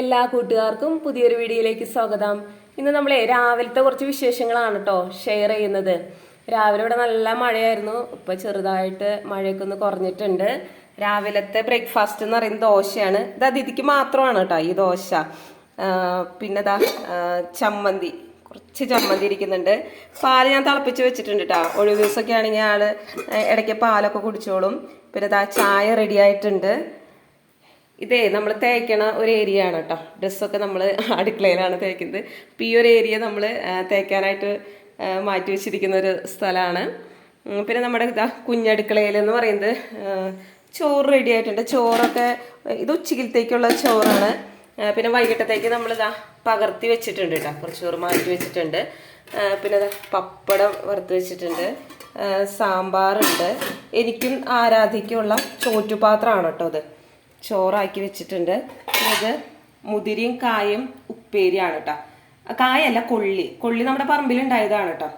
എല്ലാ കൂട്ടുകാർക്കും പുതിയൊരു വീഡിയോയിലേക്ക് സ്വാഗതം. ഇന്ന് നമ്മളെ രാവിലത്തെ കുറച്ച് വിശേഷങ്ങളാണ് കേട്ടോ ഷെയർ ചെയ്യുന്നത്. രാവിലെ ഇവിടെ നല്ല മഴയായിരുന്നു. ഇപ്പൊ ചെറുതായിട്ട് മഴയൊക്കെ ഒന്ന് കുറഞ്ഞിട്ടുണ്ട്. രാവിലത്തെ ബ്രേക്ക്ഫാസ്റ്റ് എന്ന് പറയുന്നത് ദോശയാണ്. ഇത് അതിഥിക്ക് മാത്രമാണ് കേട്ടോ ഈ ദോശ. പിന്നെ ദാ ചമ്മന്തി. കുറച്ച് ചമ്മന്തി ഇരിക്കുന്നുണ്ട്. പാൽ ഞാൻ തിളപ്പിച്ച് വെച്ചിട്ടുണ്ട് കേട്ടോ ഒഴിവ് ദിവസമൊക്കെ ആണെങ്കിൽ ആൾ ഇടയ്ക്ക് പാലൊക്കെ കുടിച്ചോളും. പിന്നെ ദാ ചായ റെഡി ആയിട്ടുണ്ട്. ഇതേ നമ്മൾ തേക്കണ ഒരു ഏരിയ ആണ് കേട്ടോ ഡ്രസ്സൊക്കെ നമ്മൾ അടുക്കളയിലാണ് തേക്കുന്നത്. അപ്പോൾ ഈ ഒരു ഏരിയ നമ്മൾ തേക്കാനായിട്ട് മാറ്റി വെച്ചിരിക്കുന്ന ഒരു സ്ഥലമാണ് പിന്നെ നമ്മുടെ ഇതാ കുഞ്ഞടുക്കളയിൽ എന്ന് പറയുന്നത് ചോറ് റെഡി ആയിട്ടുണ്ട്. ചോറൊക്കെ ഇത് ഉച്ചയ്ക്കിലത്തേക്കുള്ള ചോറാണ്. പിന്നെ വൈകിട്ടത്തേക്ക് നമ്മൾ ഇതാ പകർത്തി വെച്ചിട്ടുണ്ട് കേട്ടോ കുറച്ച് ചോറ് മാറ്റി വെച്ചിട്ടുണ്ട്. പിന്നെ പപ്പടം വറുത്ത് വെച്ചിട്ടുണ്ട്. സാമ്പാറുണ്ട്. എനിക്കും ആരാധിക്കുള്ള ചോറ്റുപാത്രമാണ് കേട്ടോ അത് ചോറാക്കി വെച്ചിട്ടുണ്ട്. അത് മുതിരയും കായും ഉപ്പേരിയാണ് കേട്ടോ കായല്ല കൊള്ളി. കൊള്ളി നമ്മുടെ പറമ്പിൽ ഉണ്ടായതാണ് കേട്ടോ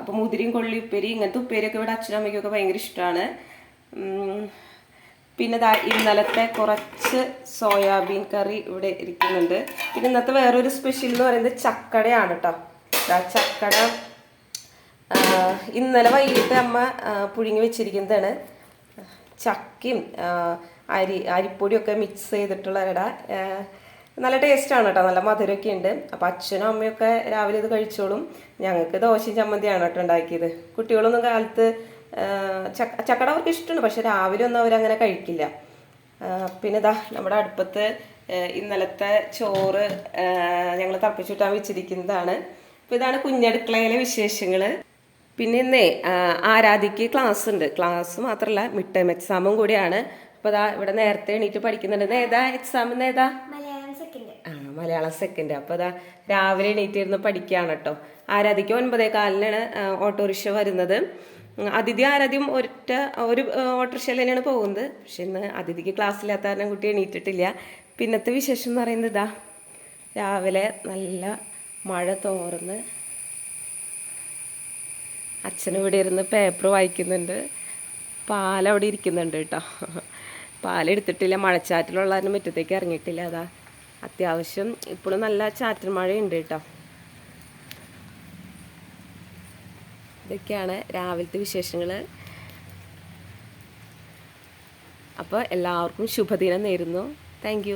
അപ്പോൾ മുതിരിയും കൊള്ളി ഉപ്പേരി ഇങ്ങനത്തെ ഉപ്പേരിയൊക്കെ ഇവിടെ അമ്മയ്ക്കൊക്കെ ഭയങ്കര ഇഷ്ടമാണ് പിന്നെ ദാ ഇന്നലത്തെ കുറച്ച് സോയാബീൻ കറി ഇവിടെ ഇരിക്കുന്നുണ്ട്. പിന്നെ ഇന്നത്തെ വേറൊരു സ്പെഷ്യൽ എന്ന് പറയുന്നത് ചക്കടയാണ് കേട്ടോ ചക്കട ഇന്നലെ വൈകിട്ട് അമ്മ പുഴുങ്ങി വെച്ചിരിക്കുന്നതാണ്. ചക്കയും അരി അരിപ്പൊടിയൊക്കെ മിക്സ് ചെയ്തിട്ടുള്ള ഇട നല്ല ടേസ്റ്റാണ് കേട്ടോ നല്ല മധുരമൊക്കെ ഉണ്ട്. അപ്പോൾ അച്ഛനും അമ്മയൊക്കെ രാവിലെ ഇത് കഴിച്ചോളും. ഞങ്ങൾക്ക് ദോശയും ചമ്മന്തിയാണ് കേട്ടോ ഉണ്ടാക്കിയത് കുട്ടികളൊന്നും കാലത്ത് ചക്കട അവർക്ക് ഇഷ്ടമാണ് പക്ഷെ രാവിലെ ഒന്നും അവരങ്ങനെ കഴിക്കില്ല. പിന്നെ ഇതാ നമ്മുടെ അടുപ്പത്ത് ഇന്നലത്തെ ചോറ് ഞങ്ങൾ തിളപ്പിച്ചിട്ടാൻ വെച്ചിരിക്കുന്നതാണ്. അപ്പോൾ ഇതാണ് കുഞ്ഞടുക്കളയിലെ വിശേഷങ്ങൾ പിന്നെ ഇന്നേ ആരാധിക്ക് ക്ലാസ് ഉണ്ട്. ക്ലാസ് മാത്രമല്ല മിഡ് ടൈം എക്സാമും കൂടിയാണ്. അപ്പോൾ ഇതാ ഇവിടെ നേരത്തെ എണീറ്റ് പഠിക്കുന്നുണ്ട്. ഏതാ എക്സാം ഏതാ? മലയാളം സെക്കൻഡ് ആ മലയാളം സെക്കൻഡ് അപ്പൊ അതാ രാവിലെ എണീറ്റിരുന്ന് പഠിക്കുകയാണ് കേട്ടോ ആരാധിക്ക് ഒൻപതേ കാലിനാണ് ഓട്ടോറിക്ഷ വരുന്നത്. അതിഥി ആരാധ്യം ഒറ്റ ഒരു ഓട്ടോറിക്ഷയിൽ തന്നെയാണ് പോകുന്നത്. പക്ഷെ ഇന്ന് അതിഥിക്ക് ക്ലാസ് ഇല്ലാത്ത കാരണം കുട്ടി എണീറ്റിട്ടില്ല. പിന്നത്തെ വിശേഷം എന്ന് പറയുന്നത് ഇതാ. രാവിലെ നല്ല മഴ തോർന്ന് അച്ഛനും ഇവിടെ ഇരുന്ന് പേപ്പർ വായിക്കുന്നുണ്ട്. പാലവിടെ ഇരിക്കുന്നുണ്ട് കേട്ടോ. പാലെടുത്തിട്ടില്ല. മഴച്ചാറ്റിലുള്ള മുറ്റത്തേക്ക് ഇറങ്ങിയിട്ടില്ല. അതാ അത്യാവശ്യം ഇപ്പോഴും നല്ല ചാറ്റൽ മഴയുണ്ട് കേട്ടോ. ഇതൊക്കെയാണ് രാവിലത്തെ വിശേഷങ്ങൾ അപ്പോൾ എല്ലാവർക്കും ശുഭദിനം നേരുന്നു. താങ്ക്